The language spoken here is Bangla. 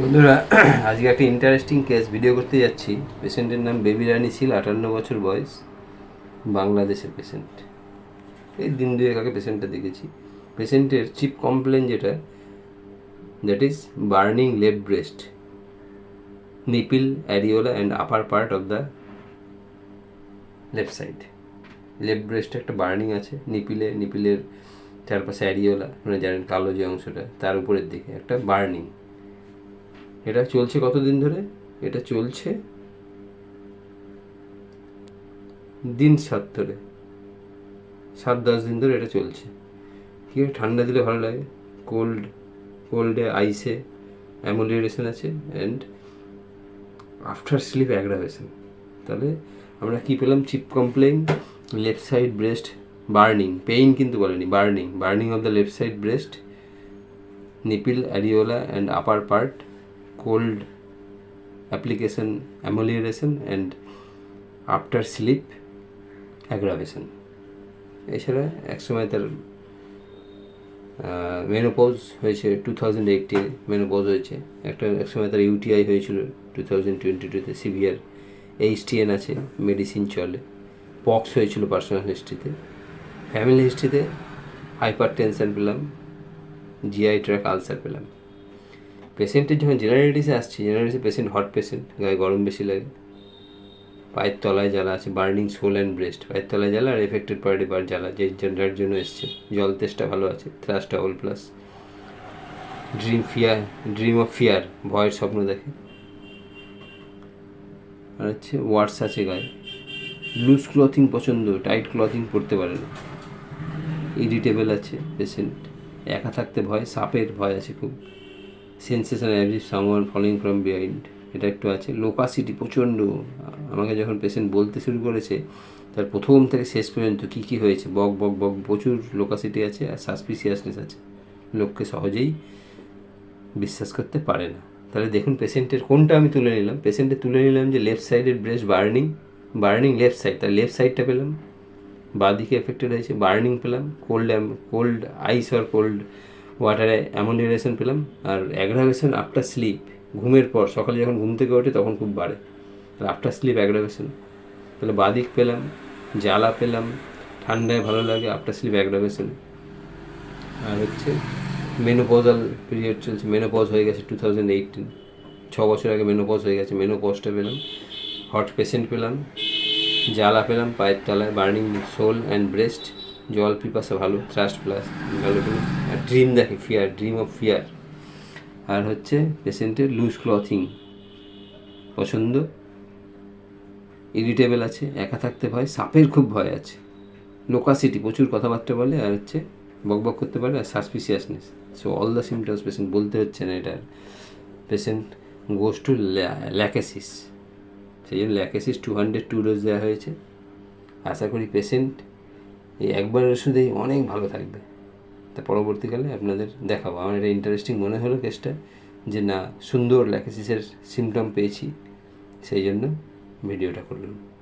বন্ধুরা, আজকে একটা ইন্টারেস্টিং কেস ভিডিও করতে যাচ্ছি। পেশেন্টের নাম বেবি রানী ছিল, আটান্ন বছর বয়স, বাংলাদেশের পেশেন্ট এই দিন দুয়েক আগে পেশেন্টটা দেখেছি। পেশেন্টের চিপ কমপ্লেন যেটা that is burning left breast nipple areola and upper part of the left side left ব্রেস্টে একটা বার্নিং আছে নিপিলে নিপিলের চারপাশে অ্যারিওলা মানে জানেন কালো যে অংশটা, তার উপরের দিকে একটা বার্নিং এটা চলছে কতদিন ধরে? এটা চলছে দিন সাত ধরে। সাত দশ দিন ধরে এটা চলছে। ঠিক আছে, ঠান্ডা দিলে ভালো লাগে। কোল্ড কোল্ডে আইসে অ্যামোলিয়েশন আছে অ্যান্ড আফটার স্লিপ অ্যাগ্রাভেশন তাহলে আমরা কি পেলাম? Chief complaint left side breast burning pain কিন্তু বলেনি burning burning of the left side breast nipple areola and upper part cold application amelioration and after sleep aggravation. এছাড়া একসময় তার মেনোপজ হয়েছে টু থাউজেন্ড এইটিনে মেনোপজ হয়েছে। একটা, একসময় তার ইউটিআই হয়েছিল টু থাউজেন্ড টোয়েন্টি টুতে সিভিয়ার এইচটিএন আছে মেডিসিন চলে। পক্স হয়েছিল পার্সোনাল হিস্ট্রিতে ফ্যামিলি হিস্ট্রিতে হাইপার টেনশন পেলাম জিআই ট্র্যাক আলসার পেলাম। পেশেন্টের যখন জেনারেলিসে আসছে জেনারেলিসে পেশেন্ট হট পেশেন্ট গায়ে গরম বেশি লাগে। পায়ের তলায় জ্বালা আছে বার্নিং সোল অ্যান্ড ব্রেস্ট পায়ের তলায় জ্বালা আর এফেক্টেড পার্টি বার জ্বালা, যে যার জন্য এসছে। জল তেষ্টা ভালো আছে থ্রাসটা all plus dream fear dream of fear ভয়ের স্বপ্ন দেখে। আর হচ্ছে ওয়ার্ডস আছে গায়ে। লুজ ক্লথিং পছন্দ টাইট ক্লথিং পরতে পারে না। ইরিটেবল আছে পেশেন্ট একা থাকতে ভয়, সাপের ভয় আছে খুব। সেন্সেশন অ্যাভিভ সামওয়ান ফলোইং ফ্রম বিহাইন্ড। এটা একটু আছে। লোকাসিটি প্রচণ্ড। আমাকে যখন পেশেন্ট বলতে শুরু করেছে, তার প্রথম থেকে শেষ পর্যন্ত কী কী হয়েছে? বক বক বক, প্রচুর লোকাসিটি আছে আর সাসপিসিয়াসনেস আছে। লোককে সহজেই বিশ্বাস করতে পারে না। তাহলে দেখুন পেশেন্টের কোনটা আমি তুলে নিলাম। পেশেন্টের তুলে নিলাম যে লেফট সাইডের breast burning burning left side তার লেফট সাইডটা পেলাম। বাঁ দিকে এফেক্টেড হয়েছে বার্নিং পেলাম। কোল্ড কোল্ড আইস আর কোল্ড ওয়াটারে অ্যামোনিয়েশন পেলাম, আর অ্যাগ্রাভেশন আফটার স্লিপ ঘুমের পর, সকালে যখন ঘুম থেকে ওঠে তখন খুব বাড়ে। তাহলে আফটার স্লিপ অ্যাগ্রাভেশন তাহলে বাদিক পেলাম, জ্বালা পেলাম, ঠান্ডায় ভালো লাগে আফটার স্লিপ অ্যাগ্রাভেশন আর হচ্ছে মেনোপজাল পিরিয়ড চলছে মেনোপজ হয়ে গেছে টু থাউজেন্ড ছ বছর আগে মেনোপজ হয়ে গেছে মেনোপজটা পেলাম হট পেশেন্ট পেলাম, জ্বালা পেলাম, পায়ের তলায় বার্নিং সোল অ্যান্ড ব্রেস্ট জল, পিপাসা ভালো থ্রাস্ট প্লাস ভালো পেলাম। ড্রিম দেখে ফিয়ার ড্রিম অফ ফিয়ার আর হচ্ছে পেশেন্টের লুজ ক্লথিং পছন্দ ইরিটেবল আছে, একা থাকতে ভয়, সাপের খুব ভয় আছে লোকাসিটি প্রচুর কথাবার্তা বলে, আর হচ্ছে বকবক করতে পারে, আর suspiciousness so all the symptoms patient বলতে হচ্ছে না এটা পেশেন্ট গোস টু ল্যাকেসিস সেই জন্য Lachesis two hundred two dose দেওয়া হয়েছে। আশা করি পেশেন্ট এই একবার ওষুধেই অনেক ভালো থাকবে। তা পরবর্তীকালে আপনাদের দেখাবো। আমার এটা ইন্টারেস্টিং মনে হলো কেসটা যে না, সুন্দর ল্যাকেসিসের সিমটম পেয়েছি, সেই জন্য ভিডিওটা করলাম।